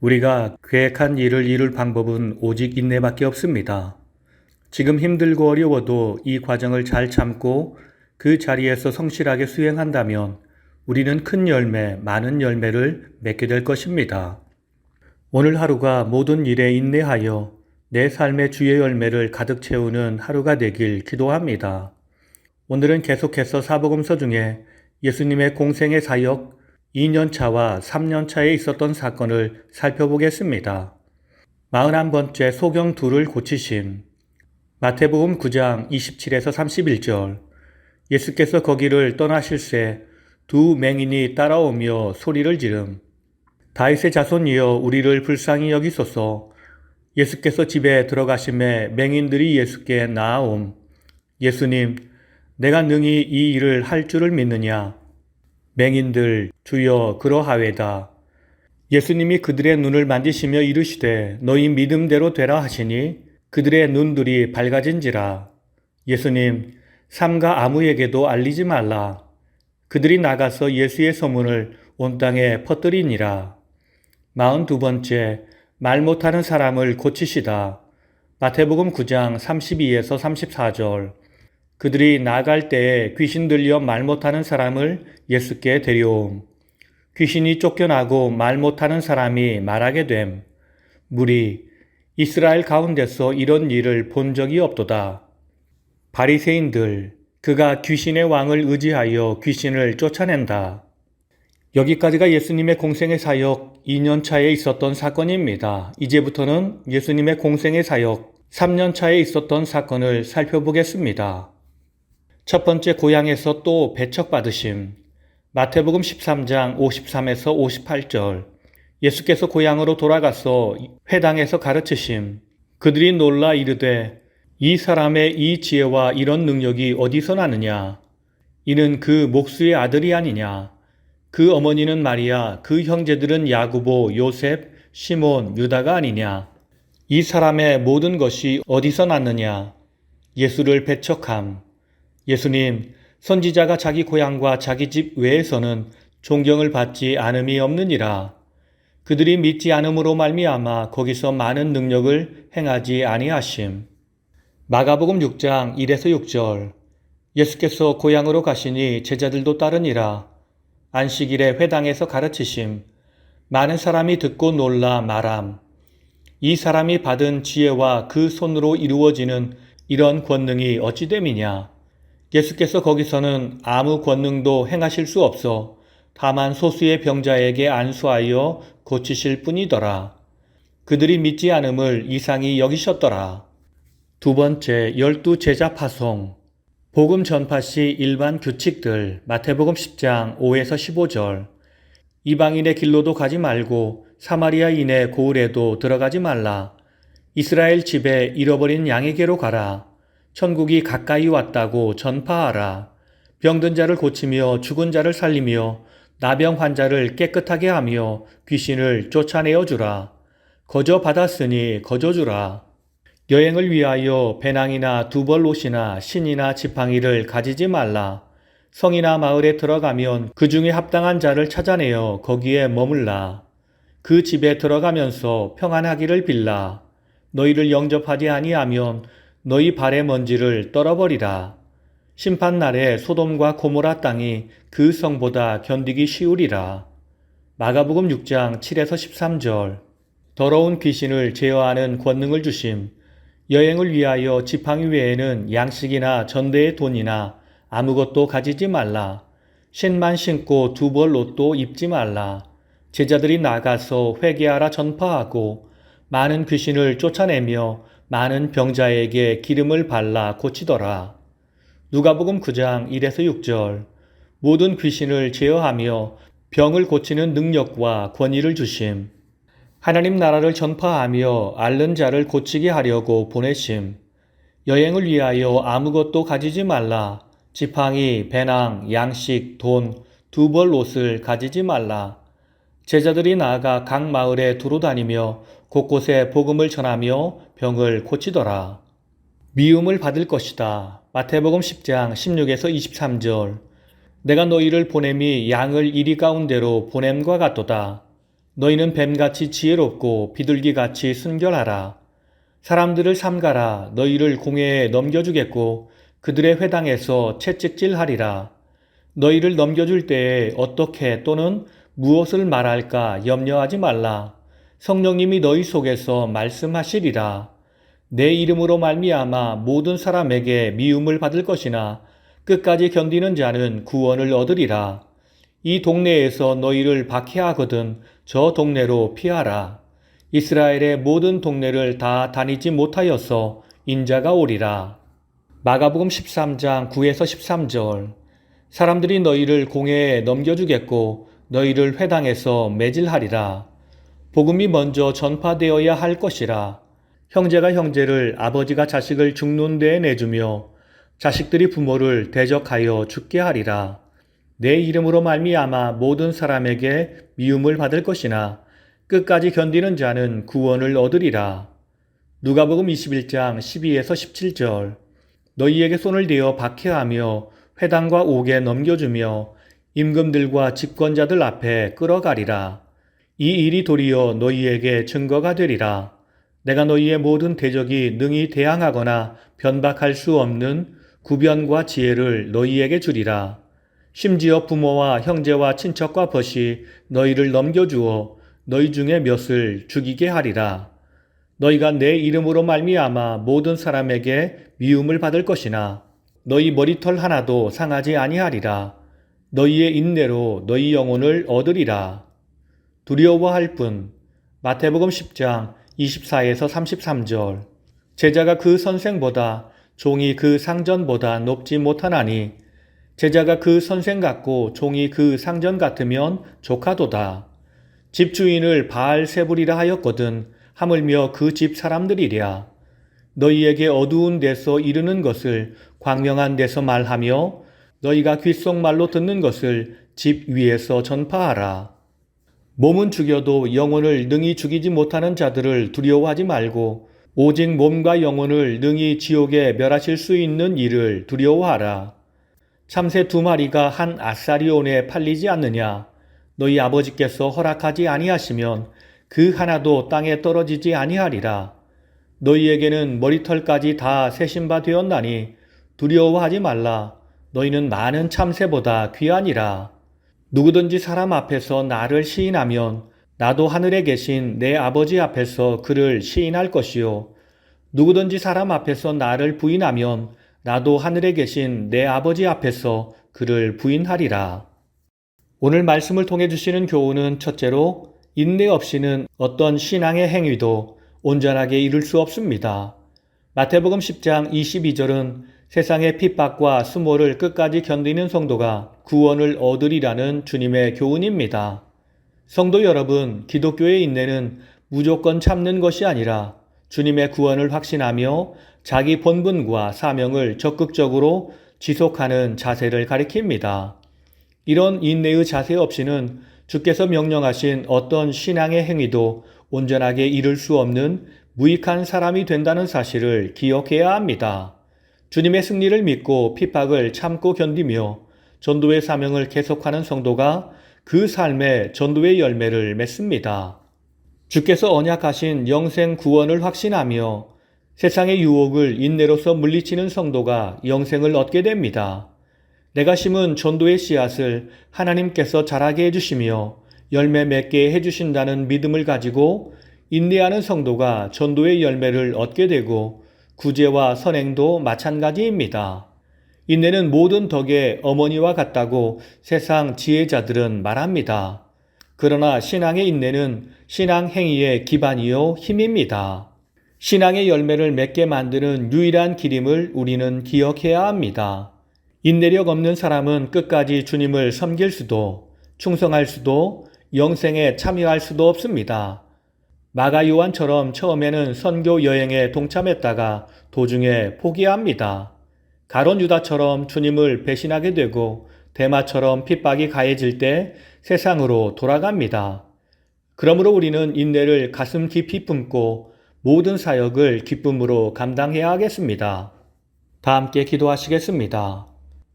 우리가 계획한 일을 이룰 방법은 오직 인내밖에 없습니다. 지금 힘들고 어려워도 이 과정을 잘 참고 그 자리에서 성실하게 수행한다면 우리는 큰 열매, 많은 열매를 맺게 될 것입니다. 오늘 하루가 모든 일에 인내하여 내 삶의 주의 열매를 가득 채우는 하루가 되길 기도합니다. 오늘은 계속해서 사복음서 중에 예수님의 공생의 사역 2년차와 3년차에 있었던 사건을 살펴보겠습니다. 41번째 소경 둘을 고치심 마태복음 9장 27에서 31절. 예수께서 거기를 떠나실새 두 맹인이 따라오며 소리를 지름. 다윗의 자손이여 우리를 불쌍히 여기소서. 예수께서 집에 들어가심에 맹인들이 예수께 나아옴. 예수님 내가 능히 이 일을 할 줄을 믿느냐 맹인들 주여 그러하외다. 예수님이 그들의 눈을 만지시며 이르시되 너희 믿음대로 되라 하시니 그들의 눈들이 밝아진지라. 예수님 삼가 아무에게도 알리지 말라. 그들이 나가서 예수의 소문을 온 땅에 퍼뜨리니라. 마흔 두 번째 말 못하는 사람을 고치시다. 마태복음 9장 32에서 34절 그들이 나갈 때에 귀신 들려 말 못하는 사람을 예수께 데려옴. 귀신이 쫓겨나고 말 못하는 사람이 말하게 됨. 무리 이스라엘 가운데서 이런 일을 본 적이 없도다. 바리새인들 그가 귀신의 왕을 의지하여 귀신을 쫓아낸다. 여기까지가 예수님의 공생의 사역 2년 차에 있었던 사건입니다. 이제부터는 예수님의 공생의 사역 3년 차에 있었던 사건을 살펴보겠습니다. 첫 번째 고향에서 또 배척받으심. 마태복음 13장 53에서 58절. 예수께서 고향으로 돌아가서 회당에서 가르치심. 그들이 놀라 이르되 이 사람의 이 지혜와 이런 능력이 어디서 나느냐? 이는 그 목수의 아들이 아니냐? 그 어머니는 마리아, 그 형제들은 야구보, 요셉, 시몬, 유다가 아니냐? 이 사람의 모든 것이 어디서 났느냐? 예수를 배척함. 예수님, 선지자가 자기 고향과 자기 집 외에서는 존경을 받지 않음이 없느니라. 그들이 믿지 않음으로 말미암아 거기서 많은 능력을 행하지 아니하심. 마가복음 6장 1에서 6절 예수께서 고향으로 가시니 제자들도 따르니라. 안식일에 회당에서 가르치심. 많은 사람이 듣고 놀라 말함. 이 사람이 받은 지혜와 그 손으로 이루어지는 이런 권능이 어찌 됨이냐. 예수께서 거기서는 아무 권능도 행하실 수 없어 다만 소수의 병자에게 안수하여 고치실 뿐이더라. 그들이 믿지 않음을 이상히 여기셨더라. 두 번째, 열두 제자 파송. 복음 전파 시 일반 규칙들, 마태복음 10장 5에서 15절. 이방인의 길로도 가지 말고 사마리아인의 고을에도 들어가지 말라. 이스라엘 집에 잃어버린 양에게로 가라. 천국이 가까이 왔다고 전파하라. 병든 자를 고치며 죽은 자를 살리며 나병 환자를 깨끗하게 하며 귀신을 쫓아내어 주라. 거저 받았으니 거저 주라. 여행을 위하여 배낭이나 두벌 옷이나 신이나 지팡이를 가지지 말라. 성이나 마을에 들어가면 그 중에 합당한 자를 찾아내어 거기에 머물라. 그 집에 들어가면서 평안하기를 빌라. 너희를 영접하지 아니하면 너희 발의 먼지를 떨어버리라. 심판 날에 소돔과 고모라 땅이 그 성보다 견디기 쉬우리라. 마가복음 6장 7에서 13절 더러운 귀신을 제어하는 권능을 주심. 여행을 위하여 지팡이 외에는 양식이나 전대의 돈이나 아무것도 가지지 말라. 신만 신고 두 벌 옷도 입지 말라. 제자들이 나가서 회개하라 전파하고 많은 귀신을 쫓아내며 많은 병자에게 기름을 발라 고치더라. 누가복음 9장 1에서 6절 모든 귀신을 제어하며 병을 고치는 능력과 권위를 주심. 하나님 나라를 전파하며 앓는 자를 고치게 하려고 보내심. 여행을 위하여 아무것도 가지지 말라. 지팡이, 배낭, 양식, 돈, 두 벌 옷을 가지지 말라. 제자들이 나아가 각 마을에 두루 다니며 곳곳에 복음을 전하며 병을 고치더라. 미움을 받을 것이다. 마태복음 10장 16에서 23절. 내가 너희를 보냄이 양을 이리 가운데로 보냄과 같도다. 너희는 뱀같이 지혜롭고 비둘기같이 순결하라. 사람들을 삼가라. 너희를 공회에 넘겨주겠고 그들의 회당에서 채찍질하리라. 너희를 넘겨줄 때에 어떻게 또는 무엇을 말할까 염려하지 말라. 성령님이 너희 속에서 말씀하시리라. 내 이름으로 말미암아 모든 사람에게 미움을 받을 것이나 끝까지 견디는 자는 구원을 얻으리라. 이 동네에서 너희를 박해하거든 저 동네로 피하라. 이스라엘의 모든 동네를 다 다니지 못하여서 인자가 오리라. 마가복음 13장 9에서 13절 사람들이 너희를 공회에 넘겨주겠고 너희를 회당에서 매질하리라. 복음이 먼저 전파되어야 할 것이라. 형제가 형제를 아버지가 자식을 죽는 데에 내주며 자식들이 부모를 대적하여 죽게 하리라. 내 이름으로 말미암아 모든 사람에게 미움을 받을 것이나 끝까지 견디는 자는 구원을 얻으리라. 누가복음 21장 12에서 17절 너희에게 손을 대어 박해하며 회당과 옥에 넘겨주며 임금들과 집권자들 앞에 끌어가리라. 이 일이 도리어 너희에게 증거가 되리라. 내가 너희의 모든 대적이 능히 대항하거나 변박할 수 없는 구변과 지혜를 너희에게 주리라. 심지어 부모와 형제와 친척과 벗이 너희를 넘겨주어 너희 중에 몇을 죽이게 하리라. 너희가 내 이름으로 말미암아 모든 사람에게 미움을 받을 것이나 너희 머리털 하나도 상하지 아니하리라. 너희의 인내로 너희 영혼을 얻으리라. 두려워할 뿐. 마태복음 10장 24에서 33절. 제자가 그 선생보다 종이 그 상전보다 높지 못하나니 제자가 그 선생 같고 종이 그 상전 같으면 조카도다. 집 주인을 바알 세불이라 하였거든 하물며 그 집 사람들이랴. 너희에게 어두운 데서 이르는 것을 광명한 데서 말하며 너희가 귓속말로 듣는 것을 집 위에서 전파하라. 몸은 죽여도 영혼을 능히 죽이지 못하는 자들을 두려워하지 말고 오직 몸과 영혼을 능히 지옥에 멸하실 수 있는 일을 두려워하라. 참새 두 마리가 한 아사리온에 팔리지 않느냐? 너희 아버지께서 허락하지 아니하시면 그 하나도 땅에 떨어지지 아니하리라. 너희에게는 머리털까지 다 세신바 되었나니 두려워하지 말라. 너희는 많은 참새보다 귀하니라. 누구든지 사람 앞에서 나를 시인하면 나도 하늘에 계신 내 아버지 앞에서 그를 시인할 것이요. 누구든지 사람 앞에서 나를 부인하면 나도 하늘에 계신 내 아버지 앞에서 그를 부인하리라. 오늘 말씀을 통해 주시는 교훈은 첫째로 인내 없이는 어떤 신앙의 행위도 온전하게 이룰 수 없습니다. 마태복음 10장 22절은 세상의 핍박과 수모를 끝까지 견디는 성도가 구원을 얻으리라는 주님의 교훈입니다. 성도 여러분, 기독교의 인내는 무조건 참는 것이 아니라 주님의 구원을 확신하며 자기 본분과 사명을 적극적으로 지속하는 자세를 가리킵니다. 이런 인내의 자세 없이는 주께서 명령하신 어떤 신앙의 행위도 온전하게 이룰 수 없는 무익한 사람이 된다는 사실을 기억해야 합니다. 주님의 승리를 믿고 핍박을 참고 견디며 전도의 사명을 계속하는 성도가 그 삶의 전도의 열매를 맺습니다. 주께서 언약하신 영생 구원을 확신하며 세상의 유혹을 인내로서 물리치는 성도가 영생을 얻게 됩니다. 내가 심은 전도의 씨앗을 하나님께서 자라게 해주시며 열매 맺게 해주신다는 믿음을 가지고 인내하는 성도가 전도의 열매를 얻게 되고 구제와 선행도 마찬가지입니다. 인내는 모든 덕의 어머니와 같다고 세상 지혜자들은 말합니다. 그러나 신앙의 인내는 신앙 행위의 기반이요 힘입니다. 신앙의 열매를 맺게 만드는 유일한 길임을 우리는 기억해야 합니다. 인내력 없는 사람은 끝까지 주님을 섬길 수도 충성할 수도 영생에 참여할 수도 없습니다. 마가 요한처럼 처음에는 선교 여행에 동참했다가 도중에 포기합니다. 가론 유다처럼 주님을 배신하게 되고 대마처럼 핍박이 가해질 때 세상으로 돌아갑니다. 그러므로 우리는 인내를 가슴 깊이 품고 모든 사역을 기쁨으로 감당해야 하겠습니다. 다 함께 기도하시겠습니다.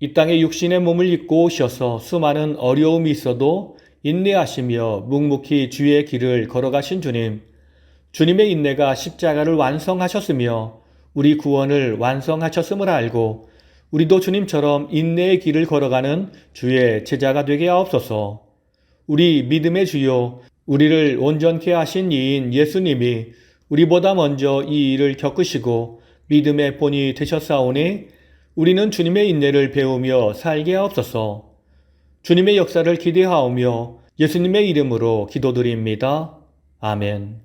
이 땅에 육신의 몸을 입고 오셔서 수많은 어려움이 있어도 인내하시며 묵묵히 주의 길을 걸어가신 주님, 주님의 인내가 십자가를 완성하셨으며 우리 구원을 완성하셨음을 알고 우리도 주님처럼 인내의 길을 걸어가는 주의 제자가 되게 하옵소서. 우리 믿음의 주요, 우리를 온전케 하신 이인 예수님이 우리보다 먼저 이 일을 겪으시고 믿음의 본이 되셨사오니 우리는 주님의 인내를 배우며 살게 하옵소서. 주님의 역사를 기대하오며 예수님의 이름으로 기도드립니다. 아멘.